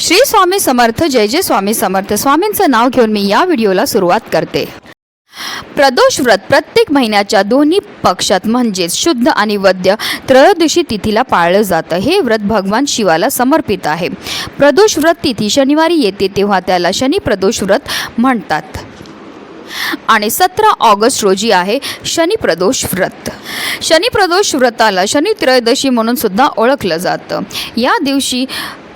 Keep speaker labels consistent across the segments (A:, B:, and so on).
A: श्री स्वामी समर्थ जय जय स्वामी समर्थ. स्वामींचं नाव घेऊन मी या व्हिडिओला सुरुवात करते. प्रदोष व्रत प्रत्येक महिन्याच्या दोन्ही पक्षात म्हणजेच शुद्ध आणि वद्य त्रयोदशी तिथीला पाळलं जातं. हे व्रत भगवान शिवाला समर्पित आहे. प्रदोष व्रत तिथी शनिवारी येते तेव्हा त्याला शनी प्रदोष व्रत म्हणतात. आणि सतरा ऑगस्ट रोजी आहे शनी प्रदोष व्रत. शनी प्रदोष व्रताला शनी त्रयोदशी म्हणून सुद्धा ओळखलं जातं. या दिवशी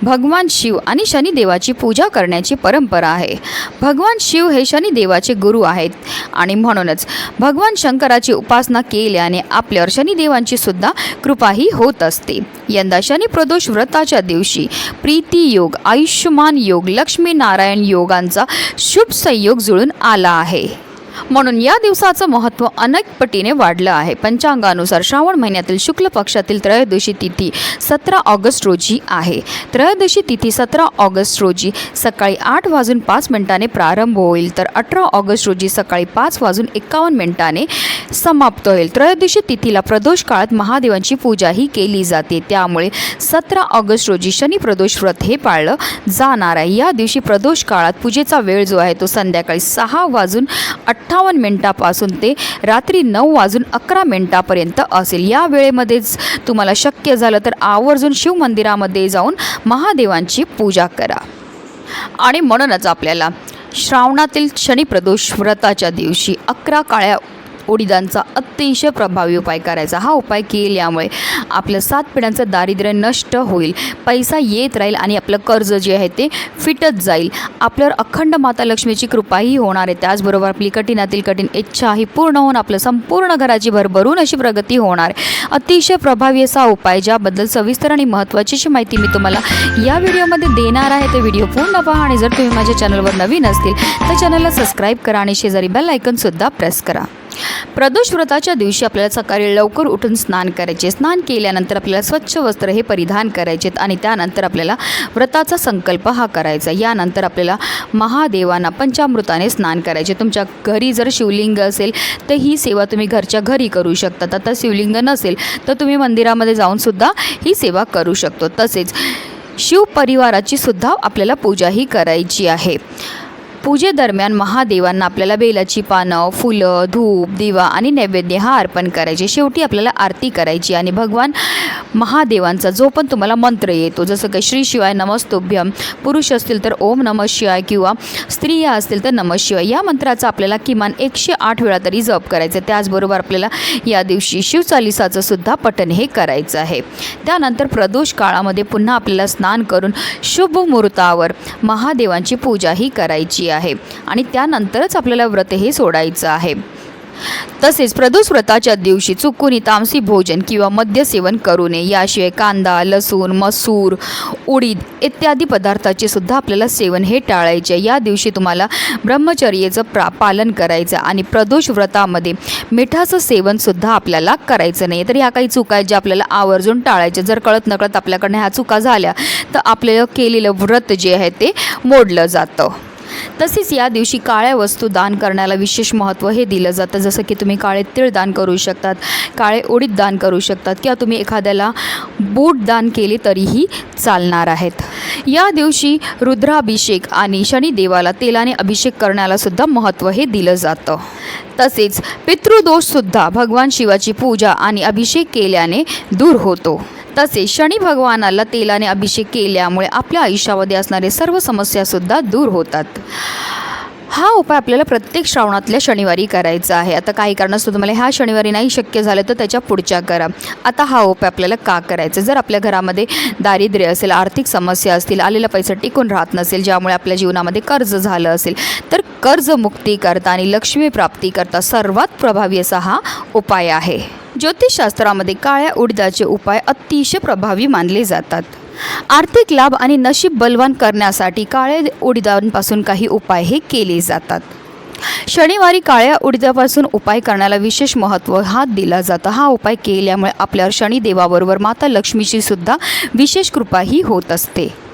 A: भगवान शिव आणि शनिदेवाची पूजा करण्याची परंपरा आहे. भगवान शिव हे शनिदेवाचे गुरु आहेत. आणि म्हणूनच भगवान शंकराची उपासना केल्याने आपल्यावर शनिदेवांची सुद्धा कृपाही होत असते. यंदा शनिप्रदोष व्रताच्या दिवशी प्रीती योग आयुष्यमान योग लक्ष्मीनारायण योगांचा शुभ संयोग जुळून आला आहे. म्हणून या दिवसाचं महत्त्व अनेक पटीने वाढलं आहे. पंचांगानुसार श्रावण महिन्यातील शुक्ल पक्षातील त्रयोदशी तिथी सतरा ऑगस्ट रोजी आहे. त्रयोदशी तिथी सतरा ऑगस्ट रोजी सकाळी आठ वाजून पाच मिनिटाने प्रारंभ होईल तर अठरा ऑगस्ट रोजी सकाळी पाच वाजून एकावन्न मिनिटाने समाप्त होईल. त्रयोदशी तिथीला प्रदोष काळात महादेवांची पूजाही केली जाते. त्यामुळे सतरा ऑगस्ट रोजी शनी प्रदोष व्रत हे पाळलं जाणार आहे. या दिवशी प्रदोष काळात पूजेचा वेळ जो आहे तो संध्याकाळी सहा वाजून अठ्ठावन्न मिनिटापासून ते रात्री नऊ वाजून अकरा मिनिटापर्यंत असेल. या वेळेमध्येच तुम्हाला शक्य झालं तर आवर्जून शिव मंदिरामध्ये जाऊन महादेवांची पूजा करा. आणि म्हणूनच आपल्याला श्रावणातील शनिप्रदोष व्रताच्या दिवशी अकरा काळ्या उडिदांचा अतिशय प्रभावी उपाय करायचा. हा उपाय केल्यामुळे आपलं सात पिढ्यांचं दारिद्र्य नष्ट होईल. पैसा येत राहील आणि आपलं कर्ज जे आहे ते फिटत जाईल. आपल्यावर अखंड माता लक्ष्मीची कृपाही होणार आहे. त्याचबरोबर आपली कठीणातील कठीण इच्छाही पूर्ण होऊन आपलं संपूर्ण घराची भरभरून अशी प्रगती होणार. आहे अतिशय प्रभावी असा उपाय ज्याबद्दल सविस्तर आणि महत्त्वाची अशी माहिती मी तुम्हाला या व्हिडिओमध्ये देणार आहे. ते व्हिडिओ पूर्ण पहा आणि जर तुम्ही माझ्या चॅनलवर नवीन असतील तर चॅनलला सबस्क्राईब करा आणि शेजारी बेल आयकनसुद्धा प्रेस करा. प्रदोष व्रताच्या दिवशी आपल्याला सकाळी लवकर उठून स्नान करायचे. स्नान केल्यानंतर आपल्याला स्वच्छ वस्त्र हे परिधान करायचे आणि त्यानंतर आपल्याला व्रताचा संकल्प हा करायचा. यानंतर आपल्याला महादेवांना पंचामृताने स्नान करायचे. तुमच्या घरी जर शिवलिंग असेल तर ही सेवा तुम्ही घरच्या घरी करू शकता. आता शिवलिंग नसेल तर तुम्ही मंदिरामध्ये जाऊन सुद्धा ही सेवा करू शकतो. तसेच शिवपरिवाराची सुद्धा आपल्याला पूजाही करायची आहे. पूजेदरम्यान महादेवांना आपल्याला बेलाची पानं फुलं धूप दिवा आणि नैवेद्य हा अर्पण करायचे. शेवटी आपल्याला आरती करायची आणि भगवान महादेवांचा जो पण तुम्हाला मंत्र येतो जसं काही श्री शिवाय नमस्तुभ्यम पुरुष असतील तर ओम नम शिवाय किंवा स्त्रिया असतील तर नम शिवाय या मंत्राचा आपल्याला किमान एकशे आठ वेळा तरी जप करायचं. त्याचबरोबर आपल्याला या दिवशी शिवचालिसाचं सुद्धा पठण हे करायचं आहे. त्यानंतर प्रदोष काळामध्ये पुन्हा आपल्याला स्नान करून शुभ मुहूर्तावर महादेवांची पूजाही करायची आहे. आणि त्यानंतरच आपल्याला व्रत हे सोडायचं आहे. तसेच प्रदोष व्रताच्या दिवशी चुकून तामसी भोजन किंवा मद्य सेवन करू नये. याशिवाय कांदा लसूण मसूर उडीद इत्यादी पदार्थाचे सुद्धा आपल्याला सेवन हे टाळायचे. या दिवशी तुम्हाला ब्रह्मचर्याचं प्रा पालन करायचं आणि प्रदोष व्रतामध्ये मिठाचं सेवनसुद्धा आपल्याला करायचं नाही. तर ह्या काही चुका आहेत ज्या आपल्याला आवर्जून टाळायच्या. जर कळत नकळत आपल्याकडनं ह्या चुका झाल्या तर आपलं केलेलं व्रत जे आहे ते मोडलं जातं. तसेच या दिवशी काळ्या वस्तू दान करण्याला विशेष महत्त्व हे दिलं जातं. जसं की तुम्ही काळे तीळ दान करू शकतात काळे उडीद दान करू शकतात किंवा तुम्ही एखाद्याला बूट दान केले तरीही चालणार आहेत. या दिवशी रुद्राभिषेक आणि शनिदेवाला तेलाने अभिषेक करण्यालासुद्धा महत्त्व हे दिलं जातं. तसेच पितृदोषसुद्धा भगवान शिवाची पूजा आणि अभिषेक केल्याने दूर होतो. तसेच शनी भगवानाला तेलाने अभिषेक केल्यामुळे आपल्या आयुष्यामध्ये असणारे सर्व समस्यासुद्धा दूर होतात. हा उपाय आपल्याला प्रत्येक श्रावणातल्या शनिवारी करायचा आहे. आता काही कारणास्तव तुम्हाला ह्या शनिवारी नाही शक्य झालं तर त्याच्या पुढच्या करा. आता हा उपाय आपल्याला का करायचा? जर आपल्या घरामध्ये दारिद्र्य असेल आर्थिक समस्या असतील आलेला पैसा टिकून राहत नसेल ज्यामुळे आपल्या जीवनामध्ये कर्ज झालं असेल तर कर्जमुक्ती करता आणि लक्ष्मी प्राप्ती करता सर्वात प्रभावी असा हा उपाय आहे. ज्योतिषशास्त्रामध्ये काळ्या उडदाचे उपाय अतिशय प्रभावी मानले जातात. आर्थिक लाभ आणि नशीब बलवान करण्यासाठी काळ्या उडदांपासून काही उपाय हे केले जातात. शनिवारी काळ्या उडद्यापासून उपाय करण्याला विशेष महत्त्व हा दिला जातो. हा उपाय केल्यामुळे आपल्यावर शनिदेवाबरोबर माता लक्ष्मीची सुद्धा विशेष कृपाही होत असते.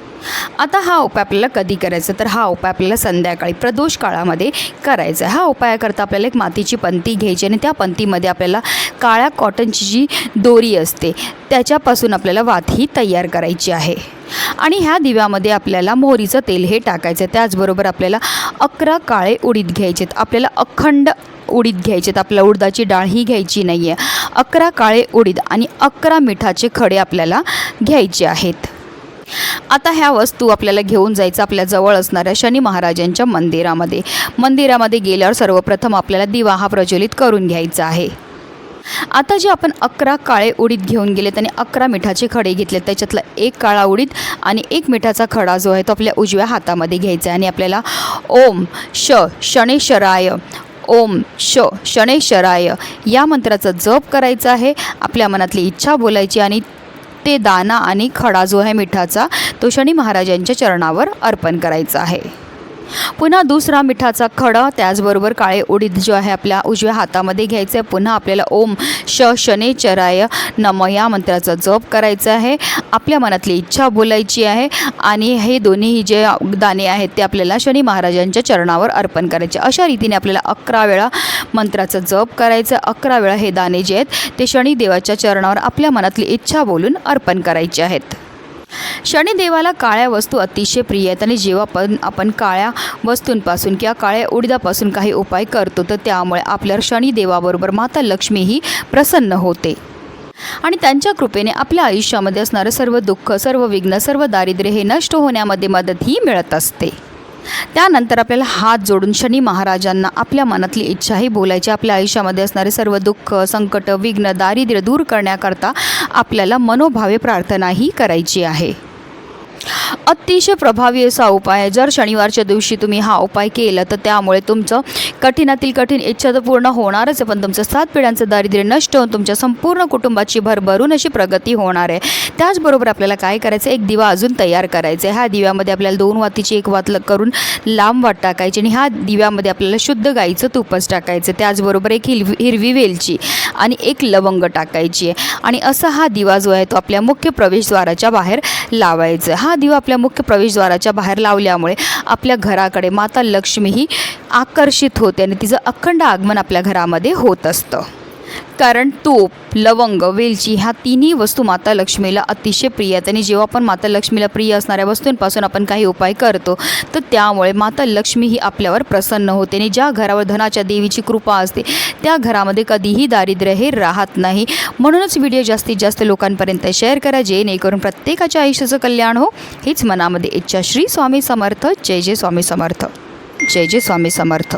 A: आता हा उपाय आपल्याला कधी करायचा? तर हा उपाय आपल्याला संध्याकाळी प्रदोष काळामध्ये करायचा. आहे हा उपायाकरता आपल्याला एक मातीची पंती घ्यायची आणि त्या पंतीमध्ये आपल्याला काळ्या कॉटनची जी दोरी असते त्याच्यापासून आपल्याला वात ही तयार करायची आहे. आणि ह्या दिव्यामध्ये आपल्याला मोहरीचं तेल हे टाकायचं आहे. त्याचबरोबर आपल्याला अकरा काळे उडीद घ्यायचे आहेत. आपल्याला अखंड उडीद घ्यायचे आहेत. आपल्याला उडदाची डाळ ही घ्यायची नाही आहे अकरा काळे उडीद आणि अकरा मिठाचे खडे आपल्याला घ्यायचे आहेत. आता ह्या वस्तू आपल्याला घेऊन जायचं आपल्या जवळ असणाऱ्या शनी महाराजांच्या मंदिरामध्ये. मंदिरामध्ये गेल्यावर सर्वप्रथम आपल्याला दिवा हा प्रज्वलित करून घ्यायचा आहे. आता जे आपण अकरा काळे उडीद घेऊन गेलेत आणि अकरा मिठाचे खडे घेतले त्याच्यातला एक काळा उडीद आणि एक मिठाचा खडा जो आहे तो आपल्या उजव्या हातामध्ये घ्यायचा आहे आणि आपल्याला ओम श शणेशराय ओम श शणेशराय या मंत्राचा जप करायचा आहे. आपल्या मनातली इच्छा बोलायची आणि ते दाना आणि खडा जो आहे मिठाचा तो शनी महाराजांच्या चरणावर अर्पण करायचा आहे. पुन्हा दुसरा मिठाचा खडा त्याचबरोबर काळे उडीद जो आहे आपल्या उजव्या हातामध्ये घ्यायचं. आहे पुन्हा आपल्याला ओम श शनेचराय नम या मंत्राचा जप करायचा आहे. आपल्या मनातली इच्छा बोलायची आहे आणि हे दोन्ही जे दाणे आहेत ते आपल्याला शनी महाराजांच्या चरणावर अर्पण करायचे. अशा रीतीने आपल्याला अकरा वेळा मंत्राचा जप करायचं. अकरा वेळा हे दाणे जे आहेत ते शनिदेवाच्या चरणावर आपल्या मनातली इच्छा बोलून अर्पण करायचे आहेत. शनिदेवाला काळ्या वस्तू अतिशय प्रिय आहेत आणि जेव्हा पण आपण काळ्या वस्तूंपासून किंवा काळ्या उडदापासून काही उपाय करतो तर त्यामुळे आपल्या शनिदेवाबरोबर माता लक्ष्मीही प्रसन्न होते. आणि त्यांच्या कृपेने आपल्या आयुष्यामध्ये असणारं सर्व दुःख सर्व विघ्न सर्व दारिद्र्य हे नष्ट होण्यामध्ये मदतही मिळत असते. त्यानंतर आपल्याला हात जोडून शनी महाराजांना आपल्या मनातली इच्छाही बोलायची. आपल्या आयुष्यामध्ये असणारे सर्व दुःख संकट विघ्न दारिद्र्य दूर करण्याकरता आपल्याला मनोभावे प्रार्थनाही करायची आहे. अतिशय प्रभावी असा उपाय आहे. जर शनिवारच्या दिवशी तुम्ही हा उपाय केला तर त्यामुळे तुमचं कठीणातील कठीण इच्छा तर पूर्ण होणारच आहे. पण तुमचं सात पिढ्यांचं दारिद्र्य नष्ट होऊन तुमच्या संपूर्ण कुटुंबाची भरभरून अशी प्रगती होणार आहे. त्याचबरोबर आपल्याला काय करायचं? एक दिवा अजून तयार करायचा आहे. ह्या दिव्यामध्ये आपल्याला दोन वातीची एक वात करून लांब वाट टाकायची आणि ह्या दिव्यामध्ये आपल्याला शुद्ध गाईचं तुपच टाकायचं त्याचबरोबर एक हिरवी हिरवी वेलची आणि एक लवंग टाकायची आहे. आणि असा हा दिवा जो आहे तो आपल्या मुख्य प्रवेशद्वाराच्या बाहेर लावायचा हा दिवा आपल्या मुख्य प्रवेशद्वाराच्या बाहेर लावल्यामुळे आपल्या घराकडे माता लक्ष्मी ही आकर्षित होते आणि तिचं अखंड आगमन आपल्या घरामध्ये होत असतं. कारण तूप लवंग वेलची ह्या तिन्ही वस्तू माता लक्ष्मीला अतिशय प्रिय आहेत. आणि जेव्हा आपण माता लक्ष्मीला प्रिय असणाऱ्या वस्तूंपासून आपण काही उपाय करतो तर त्यामुळे माता लक्ष्मी ही आपल्यावर प्रसन्न होते. आणि ज्या घरावर धनाच्या देवीची कृपा असते त्या घरामध्ये कधीही दारिद्र्य हे राहत नाही. म्हणूनच व्हिडिओ जास्तीत जास्त लोकांपर्यंत शेअर करा जेणेकरून प्रत्येकाच्या आयुष्याचं कल्याण हो. हीच मनामध्ये इच्छा श्री स्वामी समर्थ. जय जय स्वामी समर्थ. जय जय स्वामी समर्थ.